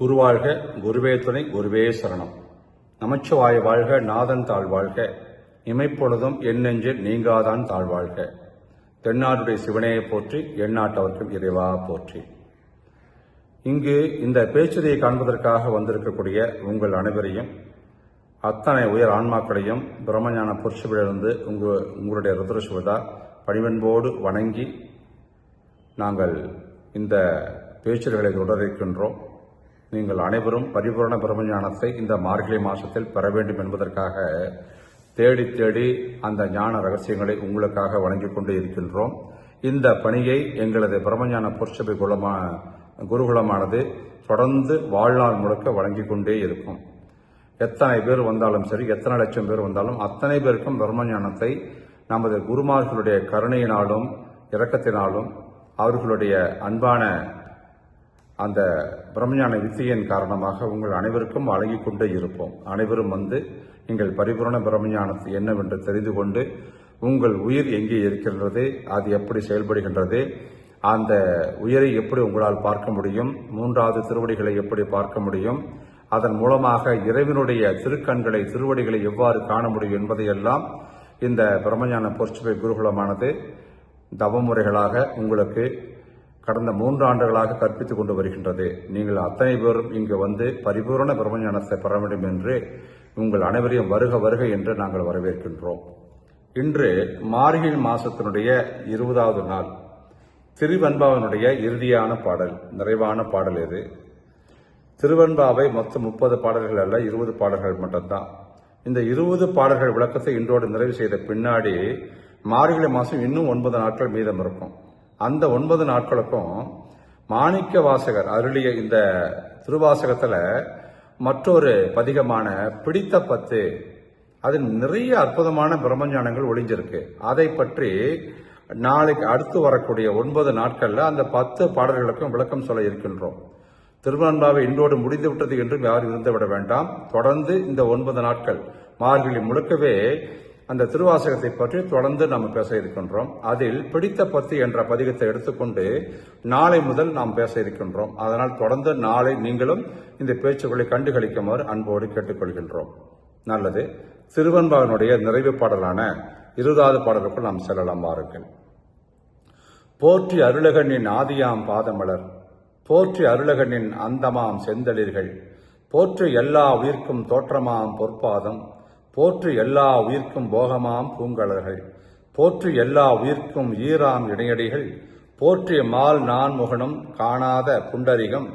குருவாழ்க குருவே துணை குருவே சரணம். நமச்சிவாய வாழ்க நாதன் தாழ் வாழ்க. இமைப்பொழுதும் என் நெஞ்சில் நீங்காதான் தாழ்வாழ்க தென்னாடுடைய சிவனையை போற்றி எண்ணாட்டவர்க்கும் இறைவா போற்றி. இங்கு இந்த பேச்சுதையை காண்பதற்காக வந்திருக்கக்கூடிய உங்கள் அனைவரையும் அத்தனை உயர் ஆன்மாக்களையும் பிரம்மஞான புருஷவிலிருந்து உங்கள் உங்களுடைய ருத்ரசுவதா பணிவன்போடு வணங்கி நாங்கள் இந்த பேச்சுகளை தொடர்கின்றோம். நீங்கள் அனைவரும் பரிபூரண பிரம்மஞானத்தை இந்த மார்கழி மாசத்தில் பெற வேண்டும் என்பதற்காக தேடி தேடி அந்த ஞான ரகசியங்களை உங்களுக்காக வழங்கிக் கொண்டு இருக்கின்றோம். இந்த பணியை எங்களது பிரம்மஞான புருஷபை குலமா குருகுலமானது தொடர்ந்து வாழ்நாள் முழுக்க வழங்கிக் கொண்டே இருக்கும். எத்தனை பேர் வந்தாலும் சரி எத்தனை லட்சம் பேர் வந்தாலும் அத்தனை பேருக்கும் பிரம்மஞானத்தை நமது குருமார்களுடைய கருணையினாலும் இரக்கத்தினாலும் அவர்களுடைய அன்பான அந்த பிரம்மஞான வித்தியின் காரணமாக உங்கள் அனைவருக்கும் வழங்கி கொண்டே இருப்போம். அனைவரும் வந்து நீங்கள் பரிபூரண பிரம்மஞானத்தை என்னவென்று தெரிந்து கொண்டு உங்கள் உயிர் எங்கே இருக்கின்றது அது எப்படி செயல்படுகின்றது அந்த உயிரை எப்படி உங்களால் பார்க்க முடியும் மூன்றாவது திருவடிகளை எப்படி பார்க்க முடியும் அதன் மூலமாக இறைவனுடைய திருக்கண்களை திருவடிகளை எவ்வாறு காண முடியும் என்பதையெல்லாம் இந்த பிரம்மஞான பொற்சுவை குருகுலமானது தவமுறைகளாக உங்களுக்கு கடந்த மூன்று ஆண்டுகளாக கற்பித்துக் கொண்டு வருகின்றது. நீங்கள் அத்தனை பேரும் இங்கு வந்து பரிபூரண பிரம்மஞானத்தை பெற வேண்டும் என்று உங்கள் அனைவரையும் வருக வருக என்று நாங்கள் வரவேற்கின்றோம். இன்று மார்கழி மாசத்தினுடைய இருபதாவது நாள். திருவன்பாவினுடைய இறுதியான பாடல் நிறைவான பாடல் இது திருவன்பாவை மொத்தம் முப்பது பாடல்கள் அல்ல இருபது பாடல்கள் மட்டும்தான். இந்த இருபது பாடல்கள் விளக்கத்தை இன்றோடு நிறைவு செய்த பின்னாடி மார்கழி மாதம் இன்னும் ஒன்பது நாட்கள் மீதம் இருக்கும். அந்த ஒன்பது நாட்களுக்கும் மாணிக்க வாசகர் அருளிய இந்த திருவாசகத்தில் மற்றொரு பதிகமான பிடித்த பத்து. அதில் நிறைய அற்புதமான பிரம்மஞானங்கள் ஒளிஞ்சிருக்கு. அதை பற்றி நாளைக்கு அடுத்து வரக்கூடிய ஒன்பது நாட்களில் அந்த பத்து பாடல்களுக்கும் விளக்கம் சொல்ல இருக்கின்றோம். திருவன்பாவை இன்றோடு முடிந்து விட்டது என்றும் யாரும் இருந்துவிட வேண்டாம். தொடர்ந்து இந்த ஒன்பது நாட்கள் மார்கழி முழுக்கவே அந்த திருவாசகத்தை பற்றி தொடர்ந்து நாம் பேச இருக்கின்றோம். அதில் பிடித்த பத்து என்ற பதிகத்தை எடுத்துக்கொண்டு நாளை முதல் நாம் பேச இருக்கின்றோம். அதனால் தொடர்ந்து நாளை நீங்களும் இந்த பேச்சுக்களை கண்டுகளிக்குமாறு அன்போடு கேட்டுக்கொள்கின்றோம். நல்லது. திருவன்பாவினுடைய நிறைவு பாடலான இருபதாவது பாடலுக்குள் நாம் செல்லலாம் வாருங்கள். போற்றி அருளகனின் ஆதியாம் பாதமலர் போற்றி அருளகனின் அந்தமாம் செந்தளிர்கள் போற்றி எல்லா உயிர்க்கும் தோற்றமாம் பொற்பாதம் போற்று எல்லா உயிர்க்கும் போகமாம் பூங்கலர்கள் போற்று எல்லா உயிர்க்கும் ஈராம் இணையடிகள். போற்றிய மால் நான் முகனும் காணாத புண்டரிகம்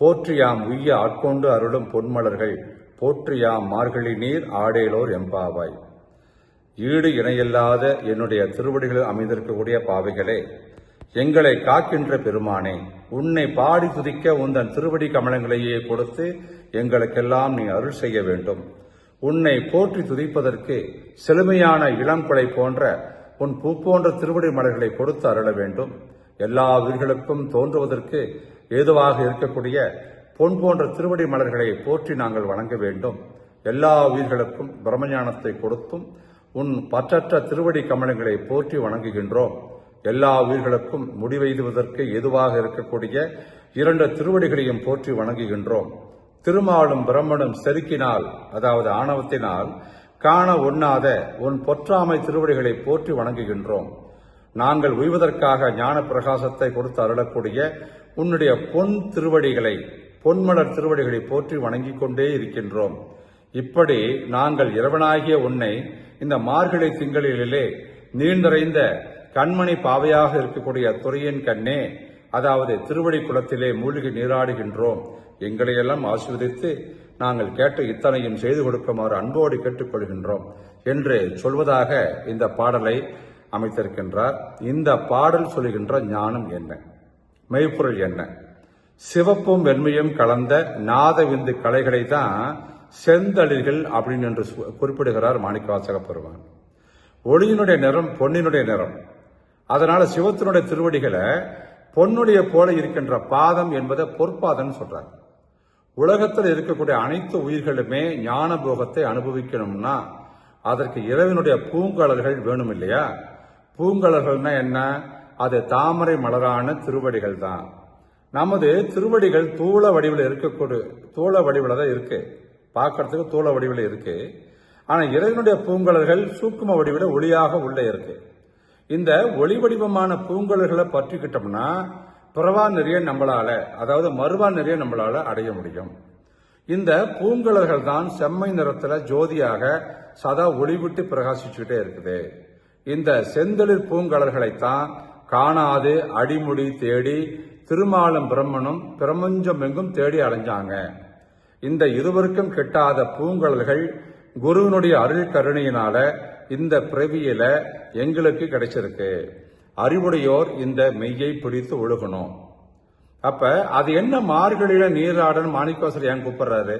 போற்றியாம் உய்ய ஆட்கொண்டு அருளும் பொன்மலர்கள். போற்றியாம் மார்கழி நீர் ஆடேலோர் எம்பாவாய். ஈடு இணையில்லாத என்னுடைய திருவடிகளில் அமைந்திருக்கக்கூடிய பாவைகளே எங்களை காக்கின்ற பெருமானே உன்னை பாடி துதிக்க உந்தன் திருவடி கமலங்களையே கொடுத்து எங்களுக்கெல்லாம் நீ அருள் செய்ய வேண்டும். உன்னை போற்றி துதிப்பதற்கு செழுமையான இளம்படை போன்ற உன் பூ போன்ற திருவடி மலர்களை கொடுத்து அருள வேண்டும். எல்லா உயிர்களுக்கும் தோன்றுவதற்கு ஏதுவாக இருக்கக்கூடிய பொன் போன்ற திருவடி மலர்களை போற்றி நாங்கள் வணங்க வேண்டும். எல்லா உயிர்களுக்கும் பிரம்மஞானத்தை கொடுத்தும் உன் பற்றற்ற திருவடி கமலங்களை போற்றி வணங்குகின்றோம். எல்லா உயிர்களுக்கும் முடிவெய்துவதற்கு எதுவாக இருக்கக்கூடிய இரண்டு திருவடிகளையும் போற்றி வணங்குகின்றோம். திருமாலும் பிரம்மனும் செருக்கினால் அதாவது ஆணவத்தினால் காண ஒண்ணாத உன் பொற்றாமை திருவடிகளை போற்றி வணங்குகின்றோம். நாங்கள் உய்வதற்காக ஞான பிரகாசத்தை கொடுத்து அருளக்கூடிய உன்னுடைய பொன் திருவடிகளை பொன்மலர் திருவடிகளை போற்றி வணங்கிக் கொண்டே இருக்கின்றோம். இப்படி நாங்கள் இறைவனாகிய உன்னை இந்த மார்கழி திங்களிலே நீண்டறைந்த கண்மணி பாவையாக இருக்கக்கூடிய துறையின் கண்ணே அதாவது திருவடி குளத்திலே மூழ்கி நீராடுகின்றோம். எங்களையெல்லாம் ஆசீர்வதித்து நாங்கள் கேட்ட இத்தனையும் செய்து கொடுக்குமாறு அன்போடு கேட்டுக்கொள்கின்றோம் என்று சொல்வதாக இந்த பாடலை அமைத்திருக்கின்றார். இந்த பாடல் சொல்லுகின்ற ஞானம் என்ன? மெய்ப்பொருள் என்ன? சிவப்பும் வெண்மையும் கலந்த நாத விந்து கலைகளை தான் செந்தளிர்கள் அப்படின்னு என்று குறிப்பிடுகிறார் மாணிக்கவாசக பெருமான். ஒளியினுடைய நிறம் பொன்னினுடைய நிறம். அதனால சிவத்தினுடைய திருவடிகளை பொன்னுடைய போல இருக்கின்ற பாதம் என்பதை பொற்பாதம் சொல்றாங்க. உலகத்தில் இருக்கக்கூடிய அனைத்து உயிர்களுமே ஞான போகத்தை அனுபவிக்கணும்னா அதற்கு இறைவனுடைய பூங்கலர்கள் வேணும் இல்லையா பூங்கலர்கள்னா என்ன? அது தாமரை மலரான திருவடிகள் தான் நமது திருவடிகள் தூள வடிவில் இருக்கக்கூடிய தூள வடிவில் தான் இருக்கு. பார்க்கறதுக்கு தூள வடிவில் இருக்கு. ஆனால் இறைவனுடைய பூங்கலர்கள் சூக்கும வடிவில் ஒளியாக உள்ளே இருக்கு. இந்த ஒளி வடிவமான பூங்கலர்களை பற்றிக்கிட்டோம்னா பிறவா நிறைய நம்மளால அதாவது மறுவா நிறைய நம்மளால அடைய முடியும். இந்த பூங்கலர்கள் தான் செம்மை நிறத்துல ஜோதியாக சதா ஒளிவிட்டு பிரகாசிச்சுக்கிட்டே இருக்குது. இந்த செந்தளிர் பூங்கலர்களைத்தான் காணாது அடிமுடி தேடி திருமாலும் பிரம்மனும் பிரபஞ்சம் எங்கும் தேடி அலைஞ்சாங்க. இந்த இருவருக்கும் கிட்டாத பூங்கலர்கள் குருவினுடைய அருள் கருணையினால இந்த பிறவியில எங்களுக்கு கிடைச்சிருக்கு. அறிவுடையோர் இந்த மெய்யை பிடித்து ஒழுகணும். அப்ப அது என்ன மார்கழியில நீராடன்னு மாணிக்கவாசர் ஏன் கூப்பிடுறாரு?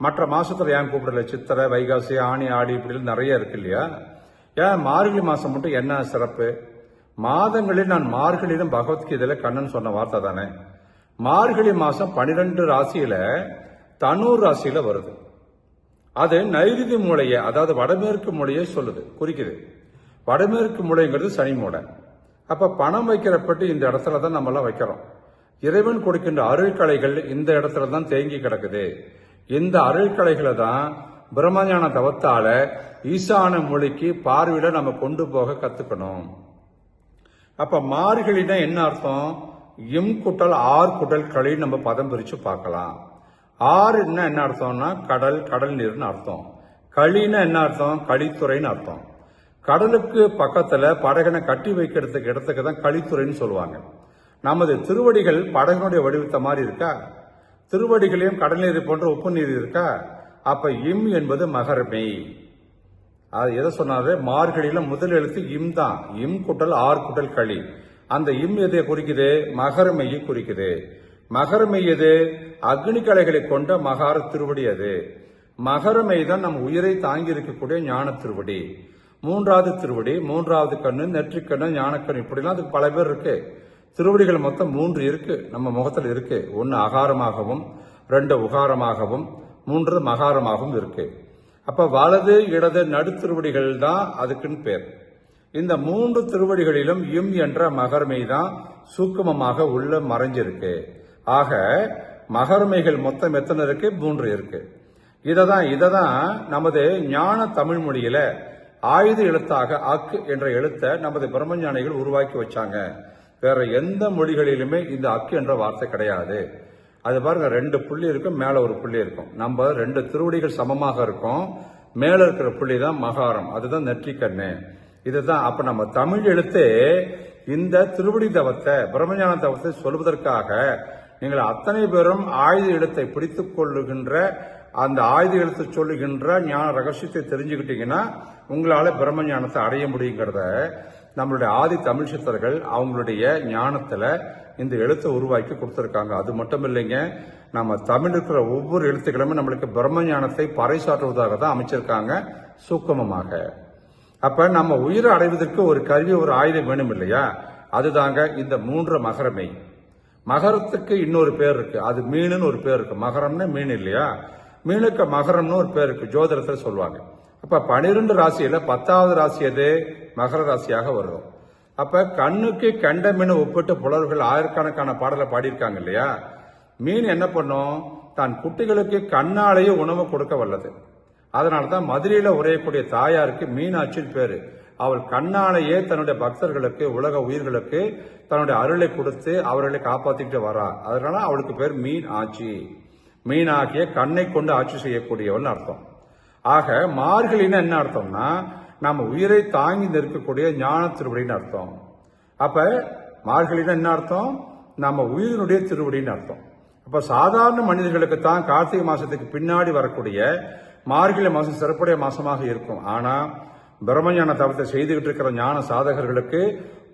மற்ற மாசத்துல ஏன் கூப்பிடல? சித்திரை வைகாசி ஆணி ஆடி இப்படி நிறைய இருக்கு இல்லையா? ஏன் மார்கழி மாசம் மட்டும் என்ன சிறப்பு? மாதங்களில் நான் மார்கழியிலும் பகவத்கீதையில கண்ணன் சொன்ன வார்த்தை தானே. மார்கழி மாசம் பனிரெண்டு ராசியில தனூர் ராசியில வருது. அது நைருதி மூலையை அதாவது வடமேற்கு மூலையை சொல்லுது குறிக்குது. வடமேற்கு மூலைங்கிறது சனி மூடை அப்ப பணம் வைக்கிறப்பட்டு இந்த இடத்துல தான் நம்மளாம் வைக்கிறோம். இறைவன் கொடுக்கின்ற அருள்கலைகள் இந்த இடத்துல தான் தேங்கி கிடக்குது. இந்த அருள்கலைகளை தான் பிரம்மஞான தவத்தால ஈசான மொழிக்கு பார்வையில நம்ம கொண்டு போக கத்துக்கணும். அப்ப மார்கழினா என்ன அர்த்தம்? எம் குட்டல் ஆறு குட்டல் களி நம்ம பதம் பிரிச்சு பார்க்கலாம். ஆறுன்னா என்ன அர்த்தம்னா கடல் கடல் நீர்னு அர்த்தம். களின்னா என்ன அர்த்தம்? களித்துறைன்னு அர்த்தம். கடலுக்கு பக்கத்தில் படகனை கட்டி வைக்கிறதுக்கு இடத்துக்கு தான் களித்துறைன்னு சொல்லுவாங்க. நமது திருவடிகள் படகனுடைய வடிவத்த மாதிரி இருக்கா? திருவடிகளையும் கடல் நீர் போன்ற உப்பு நீர் இருக்கா? அப்ப இம் என்பது மகரமெய் அது எதை சொன்னாரு? மார்கழியில முதல் எழுத்து இம் தான். இம் குட்டல் ஆர் குட்டல் களி. அந்த இம் எதை குறிக்குது? மகரமெய்யை குறிக்குது. மகரமெய் எது? அக்னி கலைகளை கொண்ட மகார திருவடி அது. மகரமெய் தான் நம் உயிரை தாங்கி இருக்கக்கூடிய ஞான திருவடி. மூன்றாவது திருவடி மூன்றாவது கண்ணு நெற்றிக்கண்ணு ஞானக்கண்ணு இப்படிலாம் அதுக்கு பல பேர் இருக்கு. திருவடிகள் மொத்தம் மூன்று இருக்கு. நம்ம முகத்தில் இருக்கு. ஒன்று அகாரமாகவும் ரெண்டு உகாரமாகவும் மூன்று மகாரமாகவும் இருக்கு. அப்போ வலது இடது நடுத்திருவடிகள் தான் அதுக்குன்னு பேர். இந்த மூன்று திருவடிகளிலும் இம் என்ற மகர்மை தான் சூக்குமமாக உள்ள மறைஞ்சிருக்கு. ஆக மகர்மைகள் மொத்தம் எத்தனை இருக்கு? மூன்று இருக்கு. இதை தான் நமது ஞான தமிழ் மொழியில ஆயுத எழுத்தாக அக்கு என்ற எழுத்தை நமது பிரம்மஞானிகள் உருவாக்கி வச்சாங்க. வேற எந்த மொழிகளிலுமே இந்த அக்கு என்ற வார்த்தை கிடையாது. அது பாருங்க ரெண்டு புள்ளி இருக்கும் மேல ஒரு புள்ளி இருக்கும். நம்ம ரெண்டு திருவடிகள் சமமாக இருக்கும் மேல இருக்கிற புள்ளி தான் மகாரம். அதுதான் நெற்றிக்கண்ணு. இதுதான் அப்ப நம்ம தமிழ் எழுத்து இந்த திருவடி தவத்தை பிரம்மஞான தவத்தை சொல்வதற்காக நீங்கள் அத்தனை பேரும் ஆயுத எழுத்தை பிடித்துக் கொள்ளுகின்ற அந்த ஆயுத எழுத்து சொல்லுகின்ற ஞான ரகசியத்தை தெரிஞ்சுக்கிட்டீங்கன்னா உங்களால பிரம்ம ஞானத்தை அடைய முடியுங்கிறத நம்மளுடைய ஆதி தமிழ் சித்தர்கள் அவங்களுடைய ஞானத்துல இந்த எழுத்தை உருவாக்கி கொடுத்துருக்காங்க. அது மட்டும் இல்லைங்க நம்ம தமிழ் இருக்கிற ஒவ்வொரு எழுத்துக்களுமே நம்மளுக்கு பிரம்ம ஞானத்தை பறைசாற்றுவதாக தான் அமைச்சிருக்காங்க சூக்கமமாக. அப்ப நம்ம உயிரை அடைவதற்கு ஒரு கருவி ஒரு ஆயுதம் வேணும் இல்லையா? அதுதாங்க இந்த மூன்று மகரமை. மகரத்துக்கு இன்னொரு பேர் இருக்கு. அது மீனுன்னு ஒரு பேர் இருக்கு. மகரம்னு மீன் இல்லையா? மீனுக்கு மகரம்னு ஒரு பேர் இருக்கு. ஜோதிடத்தில் சொல்லுவாங்க. அப்ப பனிரெண்டு ராசியில பத்தாவது ராசி எது? மகர ராசியாக வரும். அப்ப கண்ணுக்கு கண்ட மீன் ஒப்பிட்டு புலவர்கள் ஆயிரக்கணக்கான பாடலை பாடியிருக்காங்க இல்லையா? மீன் என்ன பண்ணும்? தான் குட்டிகளுக்கு கண்ணாலேயே உணவு கொடுக்க வல்லது. அதனால தான் மதுரையில் உரையக்கூடிய தாயாருக்கு மீனாட்சின்னு பேரு. அவள் கண்ணாலேயே தன்னுடைய பக்தர்களுக்கு உலக உயிர்களுக்கு தன்னுடைய அருளை கொடுத்து அவர்களை காப்பாற்றிக்கிட்டு வரா. அதனால அவளுக்கு பேர் மீன் ஆட்சி மீனாகிய கண்ணை கொண்டு ஆட்சி செய்யக்கூடியவன் அர்த்தம். ஆக மார்கழின்னு என்ன அர்த்தம்னா நம்ம உயிரை தாங்கி நிற்கக்கூடிய ஞான திருவடின்னு அர்த்தம். அப்ப மார்கழின்னா என்ன அர்த்தம்? நம்ம உயிரினுடைய திருவடின்னு அர்த்தம். அப்ப சாதாரண மனிதர்களுக்கு தான் கார்த்திகை மாசத்துக்கு பின்னாடி வரக்கூடிய மார்கழி மாசம் சிறப்புடைய மாசமாக இருக்கும். ஆனா பிரம்மஞான தவத்தை செய்துகிட்டு இருக்கிற ஞான சாதகர்களுக்கு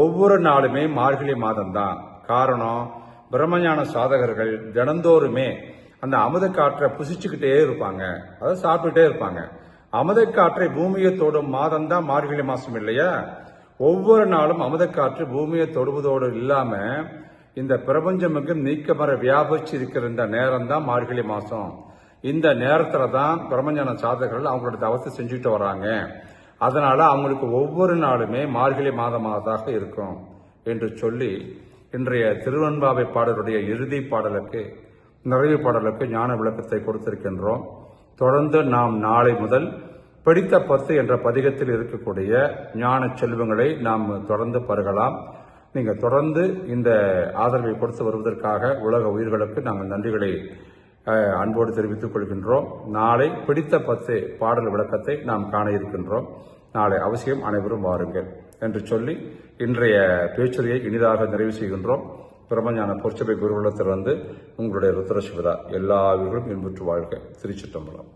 ஒவ்வொரு நாளுமே மார்கழி மாதம் தான் காரணம் பிரம்மஞான சாதகர்கள் தினந்தோறுமே அந்த அமுத காற்றை புசிச்சுக்கிட்டே இருப்பாங்க. அதாவது சாப்பிட்டுட்டே இருப்பாங்க. அமுத காற்றை பூமியை தொடும் மாதம் தான் மார்கழி மாசம் இல்லையா? ஒவ்வொரு நாளும் அமுத காற்று பூமியை தொடுவதோடு இல்லாம இந்த பிரபஞ்சமுக்கும் நீக்கமர வியாபிச்சு இருக்கிற இந்த நேரம் தான் மார்கழி மாசம். இந்த நேரத்துல தான் பிரபஞ்சன சாதகர்கள் அவங்களோட தவத்தை செஞ்சுட்டு வராங்க. அதனால அவங்களுக்கு ஒவ்வொரு நாளுமே மார்கழி மாதமாக இருக்கும் என்று சொல்லி இன்றைய திருவன்பாவை பாடலுடைய இறுதி பாடலுக்கு நிறைவு பாடலுக்கு ஞான விளக்கத்தை கொடுத்திருக்கின்றோம். தொடர்ந்து நாம் நாளை முதல் பிடித்த பத்து என்ற பதிகத்தில் இருக்கக்கூடிய ஞான செல்வங்களை நாம் தொடர்ந்து பருகலாம். நீங்கள் தொடர்ந்து இந்த ஆதரவை கொடுத்து வருவதற்காக உலக உயிர்களுக்கு நாங்கள் நன்றிகளை அன்போடு தெரிவித்துக் கொள்கின்றோம். நாளை பிடித்த பத்து பாடல் விளக்கத்தை நாம் காண இருக்கின்றோம். நாளை அவசியம் அனைவரும் வாருங்கள் என்று சொல்லி இன்றைய பேச்சுரையை இனிதாக நிறைவு செய்கின்றோம். பிரம்மஞான பொற்சபை குருகுலத்தில் வந்து உங்களுடைய ருத்ரசிவதா. எல்லா உயிர்களும் இன்புற்று வாழ்க. திருச்சிட்டம்பலம்